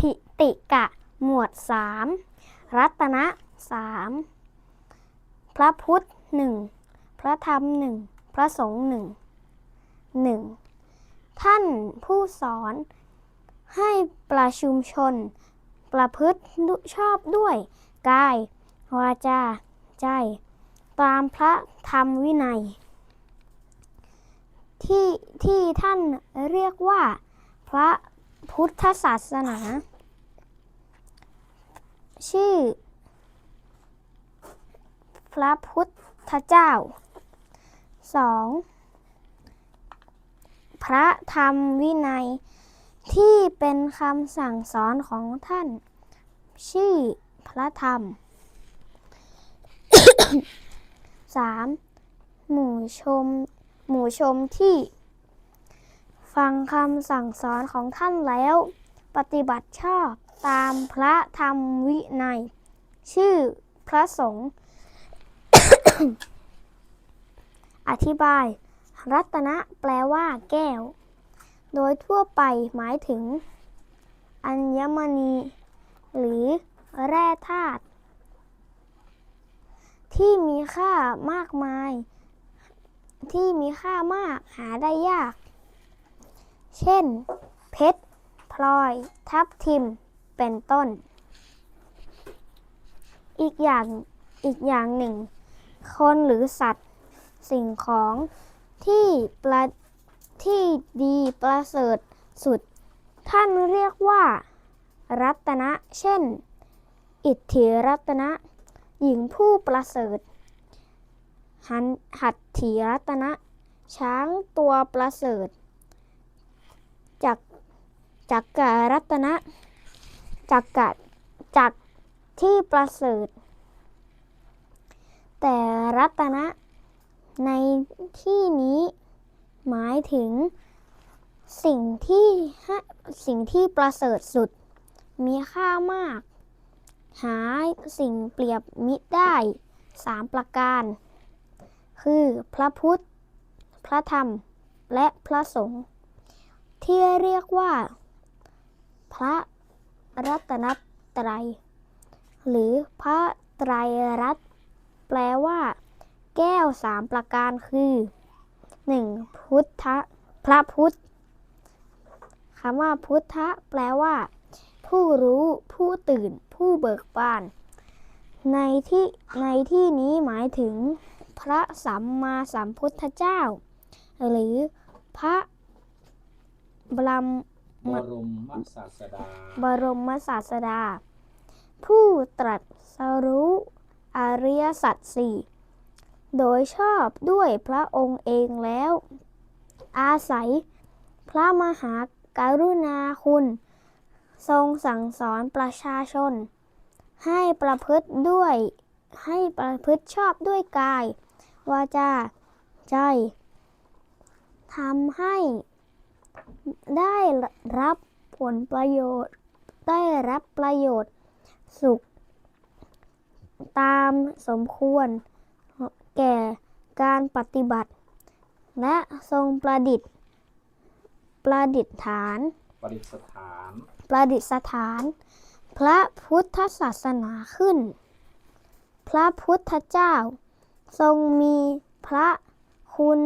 ทิติกะ หมวดสามรัตนะสามพระพุทธหนึ่งพระธรรมหนึ่งพระสงฆ์หนึ่งหนึ่งท่านผู้สอนให้ประชุมชน ประพฤติชอบด้วยกายวาจาใจ ตามพระธรรมวินัย ที่ที่ท่านเรียกว่าพระพุทธศาสนา ชื่อ พระพุทธเจ้า 2. พระธรรมวินัย ที่เป็นคำสั่งสอนของท่าน ชื่อพระธรรม 3. หมู่ชม หมู่ชมที่ ฟังคำสั่งสอนของท่านแล้ว ปฏิบัติชอบ ตามพระธรรมวินัย ชื่อพระสงฆ์อธิบาย รัตนะแปลว่า แก้ว โดยทั่วไปหมายถึง อัญมณี หรือแร่ธาตุที่มีค่ามากมาย ที่มีค่ามากหาได้ยาก เช่น เพชร พลอย ทับทิม เป็นต้น อีกอย่างอีกอย่างหนึ่ง คนหรือสัตว์สิ่งของที่ประที่ดีประเสริฐสุด ท่านเรียกว่า รัตนะ เช่น อิทธิรัตนะ หญิงผู้ประเสริฐหันหัตถีรัตนะ ช้างตัวประเสริฐจักจักกะรัตนะ จักกะจักที่ประเสริฐ แต่รัตนะในที่นี้หมายถึงสิ่งที่สิ่งที่ประเสริฐสุด มีค่ามาก หาสิ่งเปรียบมิได้สามประการ คือพระพุทธ พระธรรม และพระสงฆ์ที่เรียกว่า พระ รัตนตรัย หรือพระไตรรัตน์แปลว่า แก้วสามประการคือ 1. พุทธพระพุทธคำว่าพุทธะแปลว่า ผู้รู้ผู้ตื่น ผู้เบิกบาน ในที่ในที่นี้หมายถึง พระสัมมาสัมพุทธเจ้า หรือพระบรม บรมศาสดา บรมศาสดา ผู้ตรัสรู้อริยสัจสี่โดยชอบด้วยพระองค์เองแล้ว อาศัยพระมหากรุณาคุณ ทรงสั่งสอนประชาชน ให้ประพฤติด้วยให้ประพฤติชอบด้วยกาย วาจา ใจทำให้ ได้รับผลประโยชน์ ได้รับประโยชน์สุข ตามสมควร แก่การปฏิบัติ และทรงประดิษฐ์ ประดิษฐาน ปริสถาน ประดิษฐาน พระพุทธศาสนาขึ้น พระพุทธเจ้า ทรงมีพระคุณ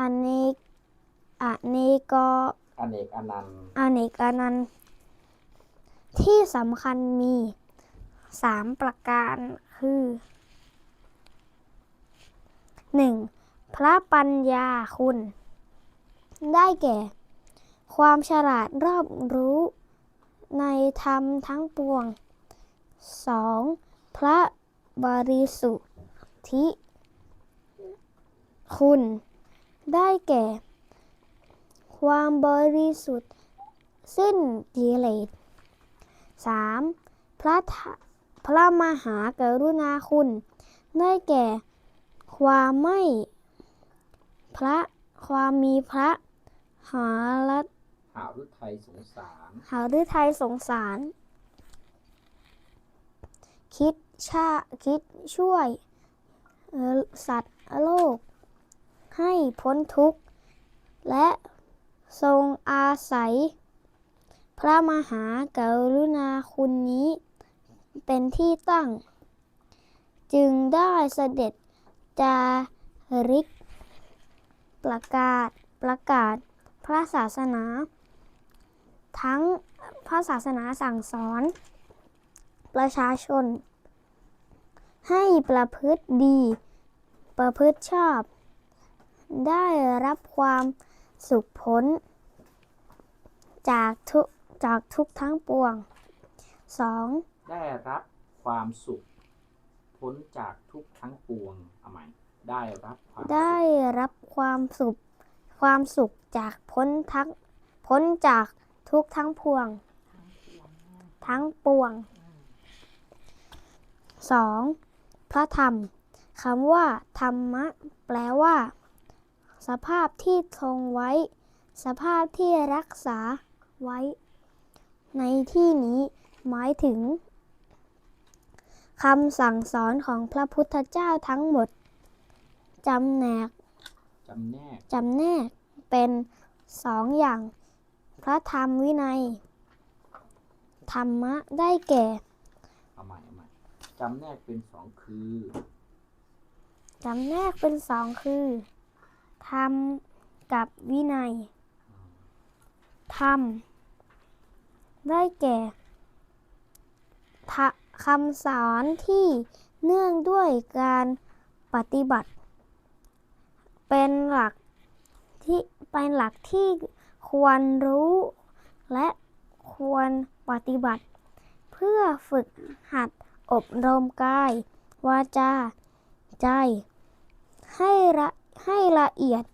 อเนก อเนกอเนกอนันต์อเนกอนันต์ที่สำคัญมีสามประการคือ 1. พระปัญญาคุณ ได้แก่ ความฉลาดรอบรู้ในธรรมทั้งปวง 2. พระบริสุทธิ คุณ ได้แก่ ความบริสุทธิ์ สิ้นกิเลส 3. พระทะพระมหากรุณาคุณ ได้แก่ ความไม่พระความมีพระหารัหาฤทัยสงสารหาฤทัยสงสาร คิดชาคิดช่วยเอ่อสัตว์โลก ให้พ้นทุกข์ และ ทรงอาศัย พระมหากรุณาคุณนี้ เป็นที่ตั้ง จึงได้เสด็จจาริก ประกาศประกาศพระศาสนา ทั้งพระศาสนาสั่งสอน ประชาชน ให้ประพฤติดี ประพฤติชอบ ได้รับความ สุขพ้น จากทุกจากทุกทั้งปวง 2. ได้รับความสุข พ้นจากทุกข์ทั้งปวงเอาใหม่ได้รับความสุขได้รับความสุข ความสุขจากพ้นทั้งพ้นจากทุกทั้งพวง ทั้งปวง 2. พระธรรมคำว่า ธรรมะ แปลว่า สภาพที่คงไว้ สภาพที่รักษาไว้ ในที่นี้หมายถึงคำสั่งสอนของพระพุทธเจ้าทั้งหมดจำแนกจำแนกจำแนกเป็นสองอย่าง พระธรรมวินัย ธรรมะได้แก่เอาใหม่เอาใหม่จำแนกเป็นสองคือจำแนกเป็นสองคือธ รรมกับวินัยธรรมได้แก่คำสอนที่เนื่องด้วยการปฏิบัติ เป็นหลักที่เป็นหลักที่ควรรู้ และควรปฏิบัติ เพื่อฝึกหัดอบรมกาย วาจา ใจ ให้ละ ให้ละเอียด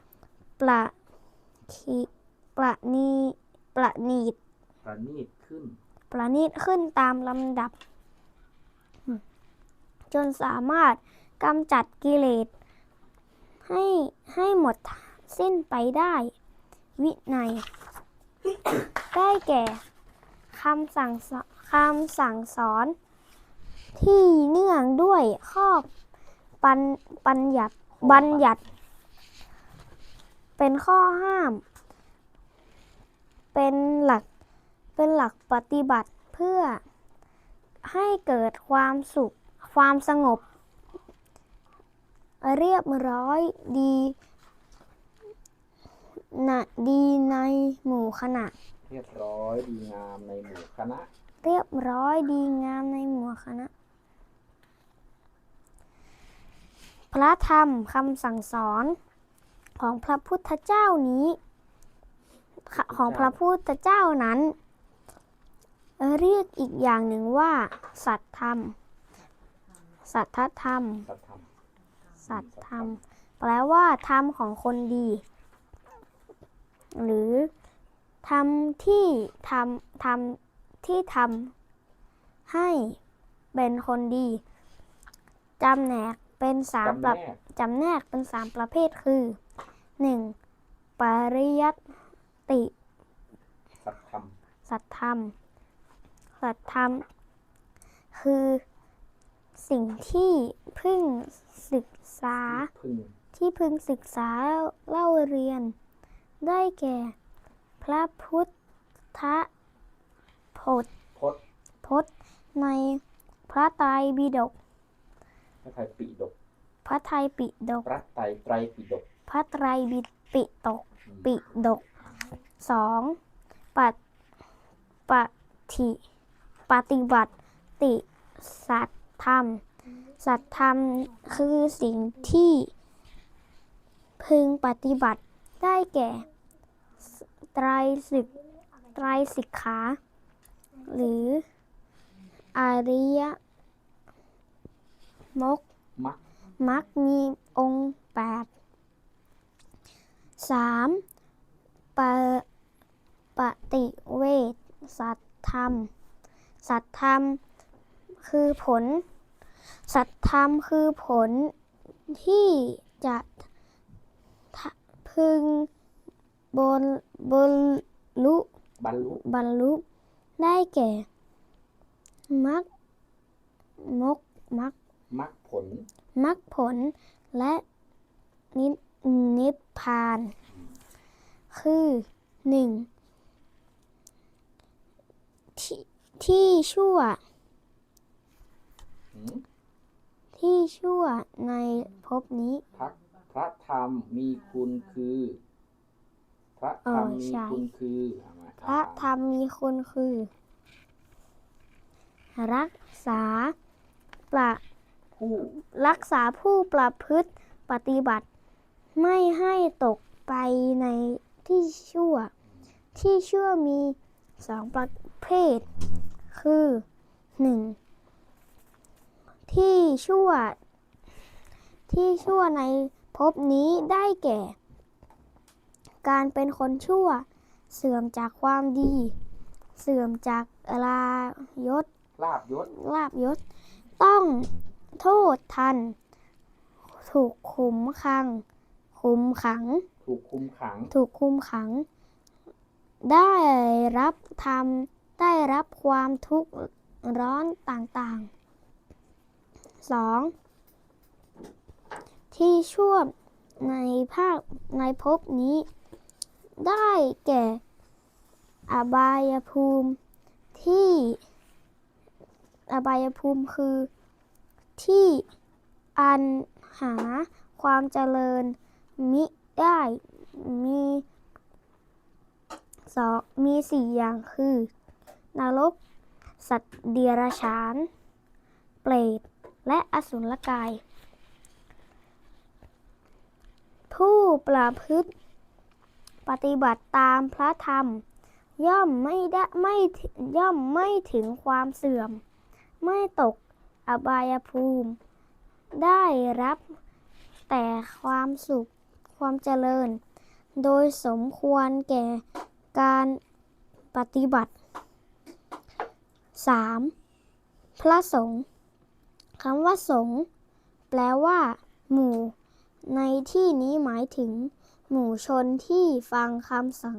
ประคิประนีประนีตประณีตขึ้น ประณีตขึ้นตามลำดับ จนสามารถกำจัดกิเลสให้ให้หมดสิ้นไปได้ วินัย ได้แก่คำสั่งสคำสั่งสอน ที่เนื่องด้วยข้อปัญปัญญัติข้อบัญญัติ เป็นข้อห้าม เป็นหลัก เป็นหลักปฏิบัติเพื่อให้เกิดความสุข ความสงบ เรียบร้อยดีนะดีในหมู่คณะ เรียบร้อยดีงามในหมู่คณะ เรียบร้อยดีงามในหมู่คณะ พระธรรมคำสั่งสอน ของพระพุทธเจ้านี้ ของพระพุทธเจ้านั้น เรียกอีกอย่างหนึ่งว่า สัตธรรม สัทธธรรม สัทธรรมสัตธรรม แปลว่าธรรมของคนดี หรือทำที่ทำทำที่ทำให้เป็นคนดีจำแนกเป็นสามจำประแนกจำแนกเป็นสามประเภทคือ 1. ปริยัติสัทธรรมสัตธรรมสัตธรรม คือสิ่งที่พึ่งศึกษา พึ่งที่พึงศึกษาเล่าเรียน ได้แก่ พระพุทธพจน์พจน์พจน์ในพระไตรปิฎกพระไตรปิฎกพระไตรปิฎกพระไตรไตรปิฎก พระไตรปิฎกปิฎกสองปฏปฏิปฏิบัติติสัตธรรม สัตธรรมคือสิ่งที่พึงปฏิบัติได้แก่ไตรสิกไตรสิกขา หรืออริยมกมักมักมีองค์แปด สามปะปฏิเวทสัตธรรม สัตธรรมคือผล สัตธรรมคือผลที่จะทะพึงบนบนลุบรรลุบรรลุได้แก่มักมกมักมักผลมรรคผลและนิ นิพพาน คือหนึ่งที่ชั่วหืมที่ชั่วในภพนี้ พระพระธรรมมีคุณคือ พระธรรมเออมีใช่ คุณคือเอามาพระธรรมมีคุณคือ รักษาประ ผู้รักษาผู้ประพฤติปฏิบัติ ไม่ให้ตกไปในที่ชั่ว ที่ชั่วมีสองประเภท คือหนึ่งที่ชั่ว ที่ชั่วในภพนี้ได้แก่ การเป็นคนชั่ว เสื่อมจากความดี เสื่อมจากลายศลาบยศลาบยศ ต้องโทษทัน ถูกคุมขัง คุมขัง ถูกคุมขัง ถูกคุมขัง ได้รับทำได้รับความทุกข์ร้อนต่างๆ 2. ที่ชั่วในภาคในภพนี้ ได้แก่อบายภูมิที่อบายภูมิคือที่อันหาความเจริญ มิได้มีสองมีสี่อย่างคือ นรก สัตว์เดียรฉาน เปรต และอสุรกาย ผู้ประพฤติ ปฏิบัติตามพระธรรม ย่อมไม่ได้ไม่ย่อมไม่ถึงความเสื่อม ไม่ตกอบายภูมิ ได้รับแต่ความสุข ความเจริญ โดยสมควรแก่การปฏิบัติ 3. พระสงฆ์คำว่าสงฆ์แปลว่า หมู่ ในที่นี้หมายถึง หมู่ชนที่ฟังคำสั่ง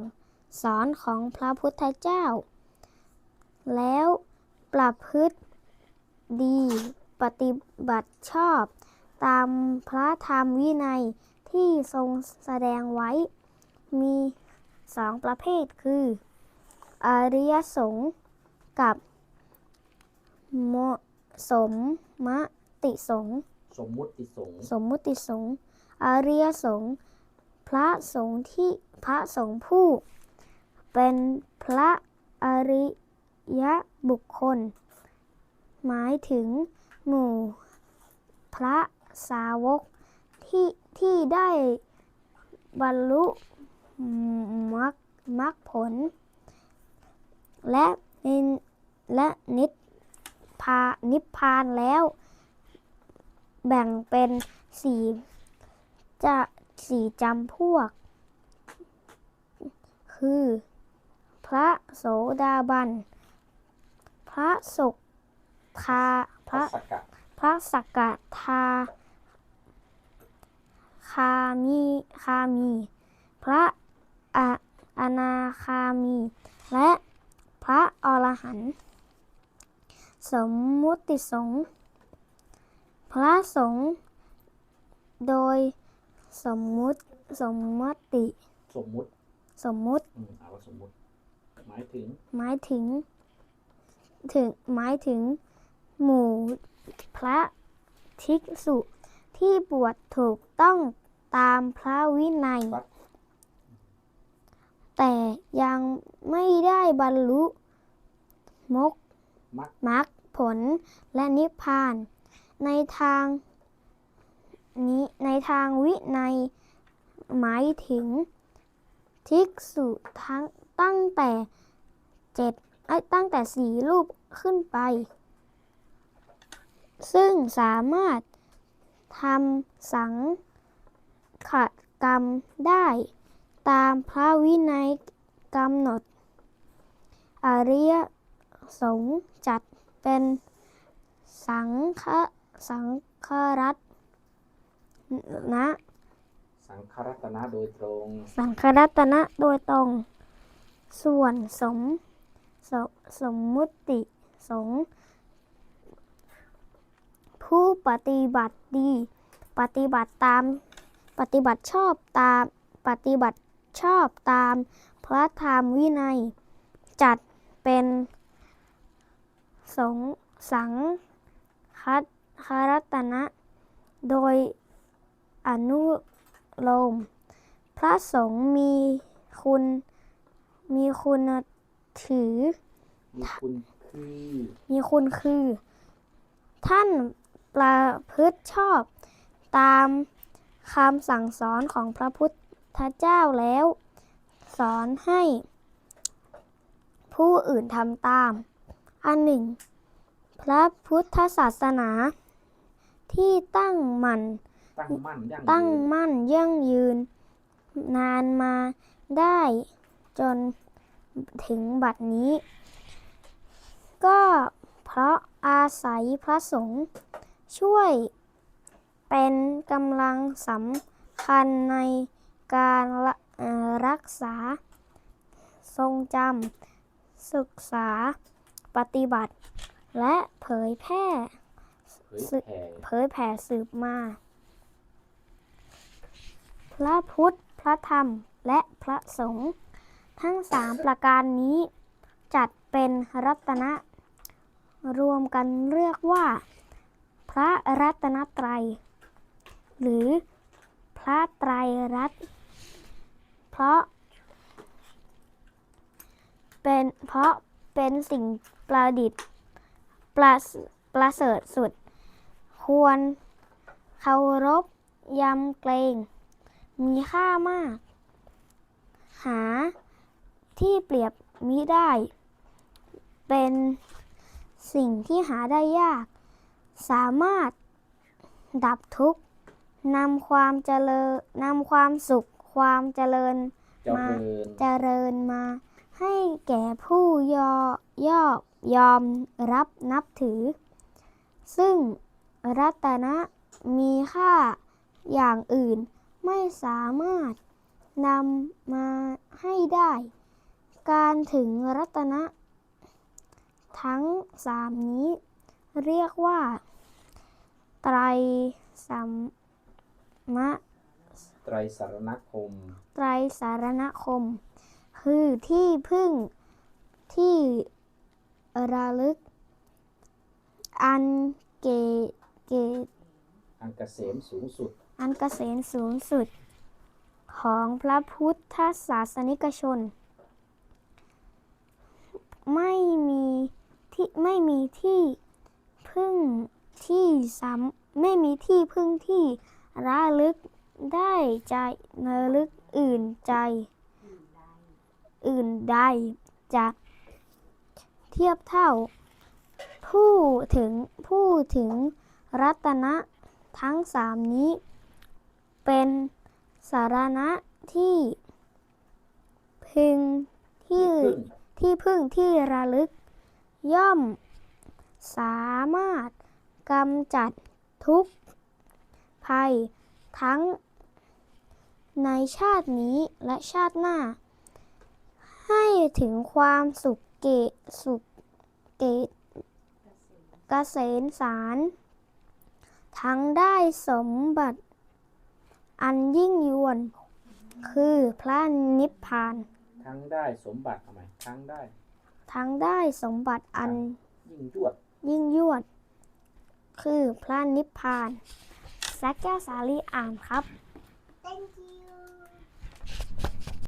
สอนของพระพุทธเจ้า แล้วประพฤติดี ปฏิบัติชอบ ตามพระธรรมวินัย ที่ทรงแสดงไว้ มีสองประเภทคือ อริยสงฆ์กับโมสมมติสงฆ์สมมุติสงฆ์สมมุติสงฆ์อริยสงฆ์พระสงฆ์ที่พระสงฆ์ผู้ เป็นพระอริยบุคคล หมายถึงหมู่ พระสาวกที่ ที่ได้บรรลุมรรคมรรคผล และนินและนิพพานิพพานแล้ว แบ่งเป็นสี่จะสี่จำพวก คือ พระโสดาบัน พระสุคาพพระระสกะพระสกทา คามีคามี พระอะอนาคามี และพระอรหันต์สมมุติสงฆ์พระสงฆ์โดยสมมุติสมมติ สมมุติสมมุติอืมเอาว่าสมมุติ หมายถึงหมายถึง ถึงหมายถึง หมู่พระภิกษุที่บวชถูกต้อง ตามพระวินัยครับแต่ยังไม่ได้บรรลุมกมักมรรคผลและนิพพาน ในทางนี้ในทางวินัยหมายถึงภิกษุทั้งตั้งแต่เจ็ดเอ้ยตั้งแต่สี่รูปขึ้นไป ซึ่งสามารถทำสัง ขกรรมได้ ตามพระวินัยกำหนด อริยสงฆ์จัดเป็นสังฆสังฆรัตนะสังครัตนะโดยตรง สังฆรัตนะโดยตรง ส่วนสมสสมมุติสงผู้ปฏิบัติดี ปฏิบัติตาม ปฏิบัติชอบตามปฏิบัติชอบตามพระธรรมวินัย จัดเป็นสงสังคัดคารัตนะ โดยอนุโลม พระสงฆ์มีคุณมีคุณถือ มีคุณคือมีคุณคือ ท่านประพฤติชอบตาม คำสั่งสอนของพระพุทธเจ้าแล้ว สอนให้ ผู้อื่นทำตาม อันหนึ่ง พระพุทธศาสนา ที่ตั้งมั่นตั้งมั่นยั่งตั้งยืนมั่นยั่งยืน นานมาได้จนถึงบัดนี้ ก็เพราะอาศัยพระสงฆ์ช่วย เป็นกำลังสำคัญในการละเอ่อรักษา ทรงจำศึกษา ปฏิบัติ และเผยแพร่เผยแผ่เผยแผ่สืบมา พระพุทธ พระธรรม และพระสงฆ์ ทั้งสามประการนี้ จัดเป็นรัตนะ รวมกันเรียกว่า พระรัตนตรัย หรือพระไตรรัตน์เพราะ เป็นเพราะเป็นสิ่งประดิษฐ์ประประเสริฐสุด ควรเคารพยำเกรง มีค่ามาก หาที่เปรียบมิได้ เป็นสิ่งที่หาได้ยาก สามารถดับทุกข์ นำความเจริญนำความสุข ความเจริญเจริญเจริญมา ให้แก่ผู้ยอยอบยอมรับนับถือ ซึ่งรัตนะมีค่าอย่างอื่นไม่สามารถนำมาให้ได้ การถึงรัตนะ ทั้งสามนี้เรียกว่า ไตรสัม มะไตรสารณคม ไตรสารณคม คือที่พึ่งที่ระลึก อันเกเกอันเกษมสูงสุด อันเกษมสูงสุด ของพระพุทธศาสนิกชน ไม่มีที่ไม่มีที่พึ่งที่ซ้ำไม่มีที่พึ่งที่ ระลึกได้ใจระลึกอื่นใจ อื่นใดจะเทียบเท่า ผู้ถึงผู้ถึงรัตนะทั้งสามนี้ เป็นสารณะที่ พึงที่ที่พึ่งที่ระลึก ย่อม สามารถกำจัดทุกข์ ภัย ทั้ง ในชาตินี้และชาติหน้า ให้ถึงความสุขเกตสุขเกตเกษมสาร ทั้งได้สมบัติ อันยิ่งยวดคือพระนิพพาน ทั้งได้สมบัติทำไมทั้งได้ทั้งได้สมบัติอันยิ่งยวดยิ่งยวด คือพระนิพพานแซักแก้วสาลีอ่านครับ Thank you.